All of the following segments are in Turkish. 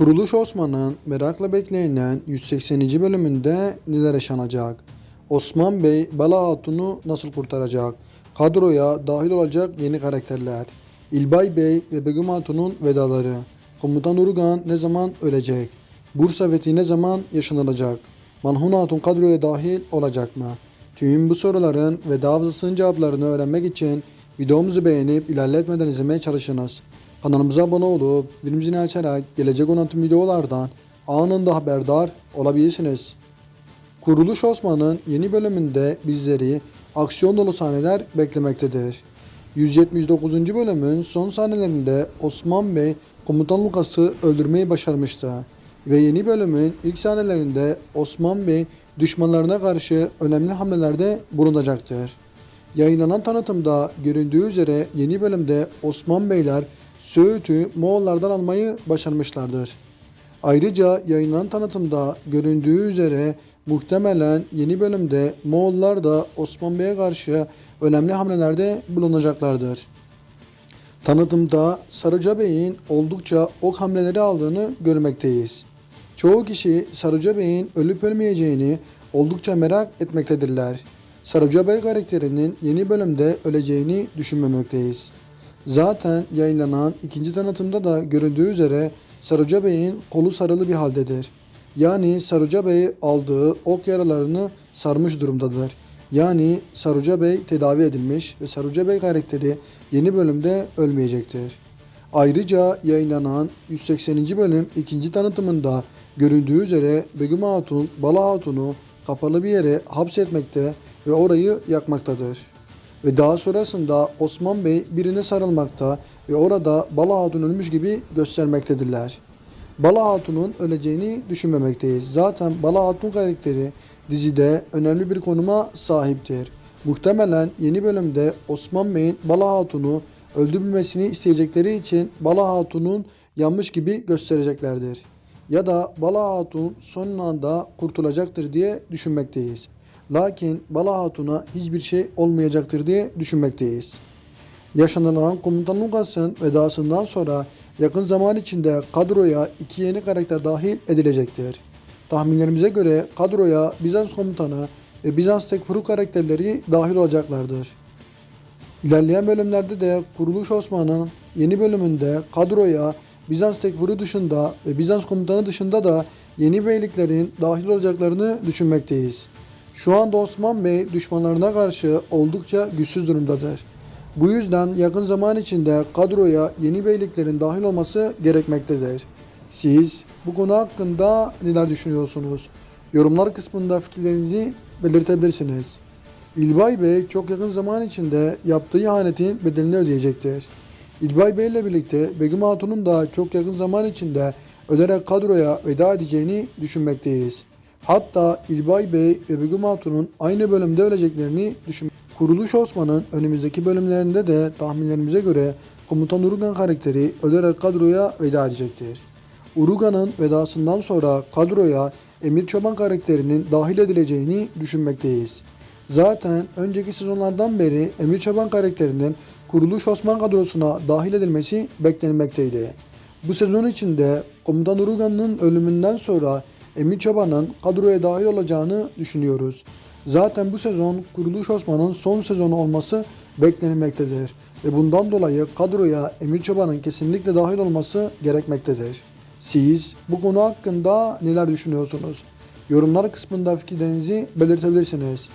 Kuruluş Osman'ın merakla beklenilen 180. bölümünde neler yaşanacak? Osman Bey Bala Hatun'u nasıl kurtaracak? Kadroya dahil olacak yeni karakterler. İlbay Bey ve Begüm Hatun'un vedaları. Komutan Urgan ne zaman ölecek? Bursa fethi ne zaman yaşanılacak? Manhun Hatun kadroya dahil olacak mı? Tüm bu soruların ve daha cevaplarını öğrenmek için videomuzu beğenip ilerletmeden izlemeye çalışınız. Kanalımıza abone olup bildirim açarak gelecek olan tüm videolardan anında haberdar olabilirsiniz. Kuruluş Osman'ın yeni bölümünde bizleri aksiyon dolu sahneler beklemektedir. 179. bölümün son sahnelerinde Osman Bey komutan Lukas'ı öldürmeyi başarmıştı. Ve yeni bölümün ilk sahnelerinde Osman Bey düşmanlarına karşı önemli hamlelerde bulunacaktır. Yayınlanan tanıtımda göründüğü üzere yeni bölümde Osman Beyler Söğüt'ü Moğollardan almayı başarmışlardır. Ayrıca yayınlanan tanıtımda göründüğü üzere muhtemelen yeni bölümde Moğollar da Osman Bey'e karşı önemli hamlelerde bulunacaklardır. Tanıtımda Sarıca Bey'in oldukça ok hamleleri aldığını görmekteyiz. Çoğu kişi Sarıca Bey'in ölüp ölmeyeceğini oldukça merak etmektedirler. Sarıca Bey karakterinin yeni bölümde öleceğini düşünmemekteyiz. Zaten yayınlanan ikinci tanıtımda da görüldüğü üzere Sarıca Bey'in kolu sarılı bir haldedir. Yani Sarıca Bey aldığı ok yaralarını sarmış durumdadır. Yani Saruca Bey tedavi edilmiş ve Saruca Bey karakteri yeni bölümde ölmeyecektir. Ayrıca yayınlanan 180. bölüm ikinci tanıtımında görüldüğü üzere Begüm Hatun, Bala Hatun'u kapalı bir yere hapsetmekte ve orayı yakmaktadır. Ve daha sonrasında Osman Bey birine sarılmakta ve orada Bala Hatun ölmüş gibi göstermektedirler. Bala Hatun'un öleceğini düşünmemekteyiz. Zaten Bala Hatun karakteri dizide önemli bir konuma sahiptir. Muhtemelen yeni bölümde Osman Bey'in Bala Hatun'u öldürülmesini isteyecekleri için Bala Hatun'un yanmış gibi göstereceklerdir. Ya da Bala Hatun son anda kurtulacaktır diye düşünmekteyiz. Lakin Bala Hatun'a hiçbir şey olmayacaktır diye düşünmekteyiz. Yaşanılan komutan Lukas'ın vedasından sonra yakın zaman içinde kadroya iki yeni karakter dahil edilecektir. Tahminlerimize göre kadroya Bizans komutanı ve Bizans Tekfuru karakterleri dahil olacaklardır. İlerleyen bölümlerde de Kuruluş Osman'ın yeni bölümünde kadroya Bizans Tekfuru dışında ve Bizans komutanı dışında da yeni beyliklerin dahil olacaklarını düşünmekteyiz. Şu anda Osman Bey düşmanlarına karşı oldukça güçsüz durumdadır. Bu yüzden yakın zaman içinde kadroya yeni beyliklerin dahil olması gerekmektedir. Siz bu konu hakkında neler düşünüyorsunuz? Yorumlar kısmında fikirlerinizi belirtebilirsiniz. İlbay Bey çok yakın zaman içinde yaptığı ihanetin bedelini ödeyecektir. İlbay Bey ile birlikte Begüm Hatun'un da çok yakın zaman içinde öderek kadroya veda edeceğini düşünmekteyiz. Hatta İlbay Bey ve Begüm Hatun'un aynı bölümde öleceklerini düşün. Kuruluş Osman'ın önümüzdeki bölümlerinde de tahminlerimize göre Komutan Urugan karakteri öderek kadroya veda edecektir. Uruga'nın vedasından sonra kadroya Emir Çoban karakterinin dahil edileceğini düşünmekteyiz. Zaten önceki sezonlardan beri Emir Çoban karakterinin Kuruluş Osman kadrosuna dahil edilmesi beklenmekteydi. Bu sezon içinde Komutan Uruga'nın ölümünden sonra Emir Çoban'ın kadroya dahil olacağını düşünüyoruz. Zaten bu sezon Kuruluş Osman'ın son sezonu olması beklenmektedir ve bundan dolayı kadroya Emir Çoban'ın kesinlikle dahil olması gerekmektedir. Siz bu konu hakkında neler düşünüyorsunuz? Yorumlar kısmında fikirlerinizi belirtebilirsiniz.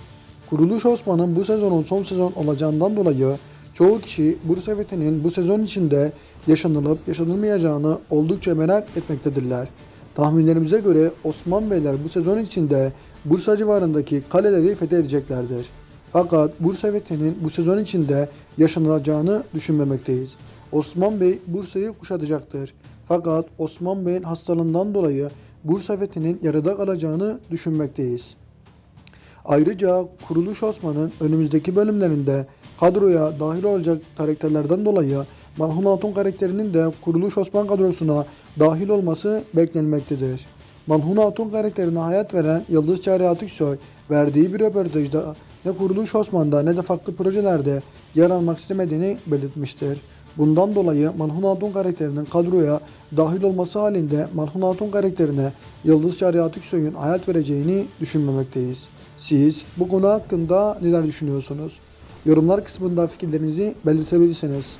Kuruluş Osman'ın bu sezonun son sezon olacağından dolayı çoğu kişi Bursa Fethi'nin bu sezon içinde yaşanılıp yaşanılmayacağını oldukça merak etmektedirler. Tahminlerimize göre Osman Beyler bu sezon içinde Bursa civarındaki kaleleri fethedeceklerdir. Fakat Bursa Fethi'nin bu sezon içinde yaşanılacağını düşünmemekteyiz. Osman Bey Bursa'yı kuşatacaktır. Fakat Osman Bey'in hastalığından dolayı Bursa Fethi'nin yarıda kalacağını düşünmekteyiz. Ayrıca Kuruluş Osman'ın önümüzdeki bölümlerinde kadroya dahil olacak karakterlerden dolayı Marhum Hatun karakterinin de Kuruluş Osman kadrosuna dahil olması beklenmektedir. Malhun Hatun karakterine hayat veren Yıldız Çağrı Atiksoy verdiği bir röportajda ne Kuruluş Osman'da ne de farklı projelerde yer almak istemediğini belirtmiştir. Bundan dolayı Malhun Hatun karakterinin kadroya dahil olması halinde Malhun Hatun karakterine Yıldız Şariat Soy'un hayat vereceğini düşünmemekteyiz. Siz bu konu hakkında neler düşünüyorsunuz? Yorumlar kısmında fikirlerinizi belirtebilirsiniz.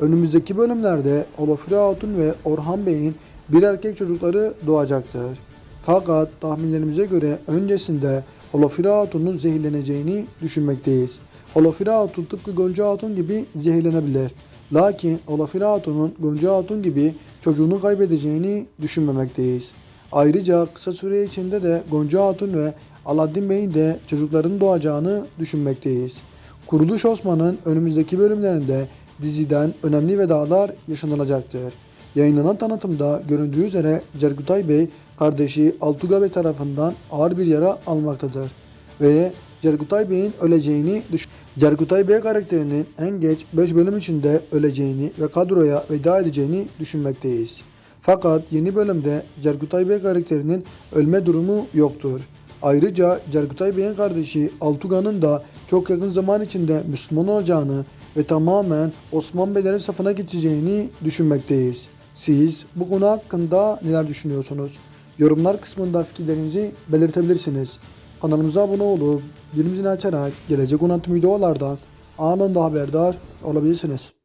Önümüzdeki bölümlerde Olafire Hatun ve Orhan Bey'in bir erkek çocukları doğacaktır. Fakat tahminlerimize göre öncesinde Olafire Hatun'un zehirleneceğini düşünmekteyiz. Olafire Hatun tıpkı Gonca Hatun gibi zehirlenebilir. Lakin Olafire Hatun'un Gonca Hatun gibi çocuğunu kaybedeceğini düşünmemekteyiz. Ayrıca kısa süre içinde de Gonca Hatun ve Aladdin Bey'in de çocukların doğacağını düşünmekteyiz. Kuruluş Osman'ın önümüzdeki bölümlerinde diziden önemli vedalar yaşanılacaktır. Yayınlanan tanıtımda göründüğü üzere Cerkutay Bey kardeşi Altuga Bey tarafından ağır bir yara almaktadır ve Cerkutay Bey'in öleceğini düş Cerkutay Bey karakterinin en geç 5 bölüm içinde öleceğini ve kadroya veda edeceğini düşünmekteyiz. Fakat yeni bölümde Cerkutay Bey karakterinin ölme durumu yoktur. Ayrıca Cerkutay Bey'in kardeşi Altuga'nın da çok yakın zaman içinde Müslüman olacağını ve tamamen Osman Beylerin safına geçeceğini düşünmekteyiz. Siz bu konu hakkında neler düşünüyorsunuz? Yorumlar kısmında fikirlerinizi belirtebilirsiniz. Kanalımıza abone olup bildirimini açarak gelecek olan tüm videolardan anında haberdar olabilirsiniz.